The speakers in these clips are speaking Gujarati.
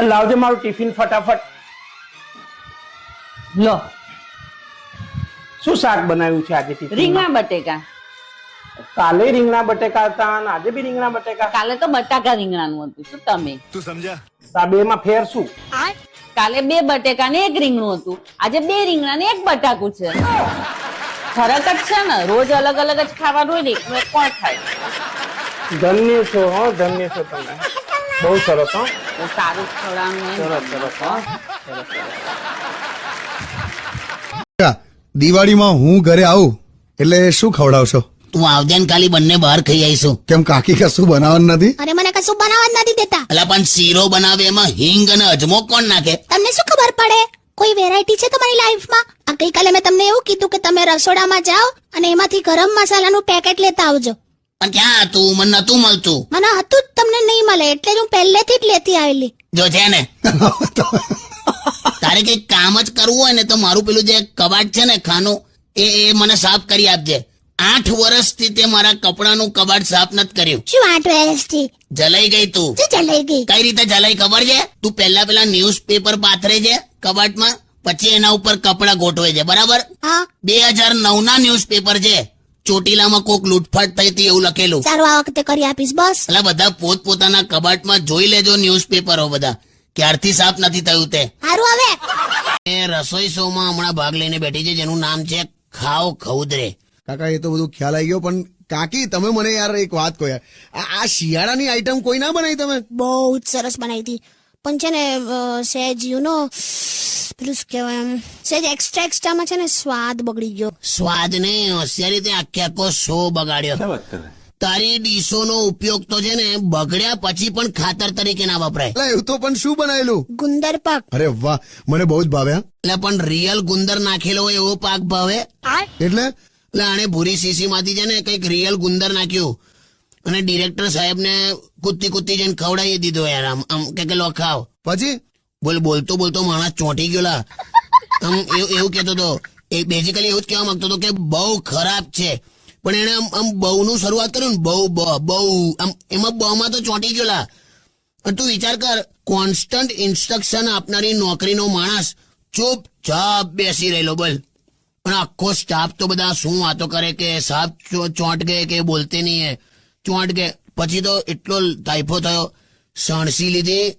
લાવજે મારું ટિફિન ફટાફટ. લો. શું શાક બનાવ્યું છે આજે ટિફિન રીંગણા બટેકા. કાલે રીંગણા બટેકા હતા અને આજે બી રીંગણા બટેકા? કાલે તો બટાકા રીંગણાનું હતું. શું તમે? તું સમજા? આ બે માં ફેર શું? કાલે બે બટેકા ને એક રીંગણું હતું. આજે બે રીંગણા ને એક બટાકું છે. ફરક જ છે ને. રોજ અલગ અલગ જ ખાવાનું હોય ને એકનું એક કોણ ખાય? ધન્ય છો હો ધન્ય છો તમે. બહુ સરસ હો. તો સારું ખવડાવવાનું સરસ સરસ હો દિવાળીમાં હું ઘરે આવું એટલે શું ખવડાવશો? તું આવજે ને ખાલી બંને બહાર ખાઈ આવીશું. કેમ કાકી કશું બનાવવાનું નથી? અરે મને કશું બનાવવા જ નથી દેતા. અલા પણ શીરો બનાવે એમાં હિંગ અને અજમો કોણ નાખે? તમને શું ખબર પડે? કોઈ વેરાયટી છે તમારી લાઈફમાં આ ગઈકાલે મેં તમને એવું કીધું કે તમે રસોડામાં જાઓ અને એમાંથી ગરમ મસાલાનું પેકેટ લેતા આવજો. પણ ક્યાં હતું? મને નતું મળતું. મને હતું જ તમને નહીં મળે એટલે જ હું પહેલેથી જ લેતી આવેલી. જો છે ને. તારે કઈ કામ જ કરવું હોય ને તો મારું પેલું જે કબાટ છે ને ખાનું એ એ મને સાફ કરી આપજે. આઠ વર્ષથી તે મારા કપડાનું કબાટ સાફ નથી કર્યું. શું આઠ વર્ષથી? જલાઈ ગઈ તું. શું જલાઈ ગઈ? કઈ રીતે જલાઈ ખબર છે? તું પહેલા પેલા ન્યૂઝ પેપર પાથરે છે કબાટમાં પછી એના ઉપર કપડા ગોઠવે છે. બરાબર? હા. બે હજાર નવ ના ન્યૂઝ પેપર છે. ચોટીલામાં કોક લૂંટફાટ થઈ હતી એવું લખેલું. સારું આ વખતે કરી આપીશ બસ. એટલે બધા પોતપોતાના કબાટમાં જોઈ લેજો ન્યૂઝપેપરો બધા. ક્યારથી સાફ નથી થયું તે? સારું હવે. એ રસોઈ શો માં હમણાં ભાગ લઈને બેઠી છે જેનું નામ છે ખાઓ ખૌદરે. કાકા એ તો બધું ખ્યાલ આવી ગયો પણ કાકી તમે મને યાર એક વાત કહો યાર. આ આ શિયાળાની આઈટમ કોઈ ના બનાવી તમે? બહુ જ સરસ બનાવી હતી. પણ છે ને સહેજ યુ નો પેલું શું કહેવાય એમ સહેજ એક્સ્ટ્રા એક્સ્ટ્રામાં છે ને સ્વાદ બગડી ગયો. સ્વાદ ને હોશિયારી તે આખે આખો શો બગાડ્યો. તારી ડીશોનો ઉપયોગ તો છે ને બગડ્યા પછી પણ ખાતર તરીકે ના વપરાય. એટલે એવું તો પણ શું બનાવેલું ગુંદર પાક. અરે વાહ મને બહુ જ ભાવે એટલે પણ રિયલ ગુંદર નાખેલો હોય એવો પાક ભાવે? એટલે? એટલે આણે ભૂરી શીશી માંથી છે ને કંઈક રિયલ ગુંદર નાખ્યું. અને ડિરેક્ટર સાહેબ ને કુત્તી કુત્તી જઈને ખવડાવી દીધો યાર. આમ આમ કે કે લો ખાવ પછી? બોલ બોલતો બોલતો માણસ ચોંટી ગયો લા આમ એવું કહેતો હતો એ બેઝિકલી એવું જ કહેવા માંગતો હતો કે બહુ ખરાબ છે. પણ એને આમ આમ બહુ નું શરૂઆત કર્યું ને બહુ બ બહુ. આમ એમાં બહુ માં તો ચોંટી ગયો લા તું વિચાર કર કોન્સ્ટન્ટ ઇન્સ્ટ્રક્શન આપનારી નોકરીનો માણસ ચૂપચાપ બેસી રહેલો બોલ. પણ આખો સ્ટાફ તો બધા શું વાતો કરે કે સાહેબ ચોંટ ગયે કે બોલતે નહીં હે. ચોંટ ગયે પછી તો એટલો તાઇફો થયો. સણસી લીધી.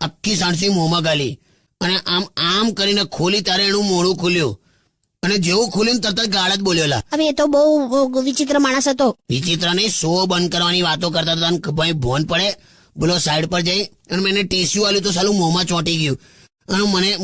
આખી સણસી મોંમાં ગાલી. અને આમ આમ કરીને ખોલી ત્યારે એનું મોડું ખુલ્યું. અને જેવું ખુલ્યું તરત જ ગાળ જ બોલ્યો લા. હવે એ તો બહુ વિચિત્ર માણસ હતો. વિચિત્ર નહીં શો બંધ કરવાની વાતો કરતા હતા અને ભાઈ ભોન પડે. બોલો સાઈડ પર જઈ. અને મેં ટીસ્યુ આલ્યું તો સાલું મોંમાં ચોંટી ગયું. અને મને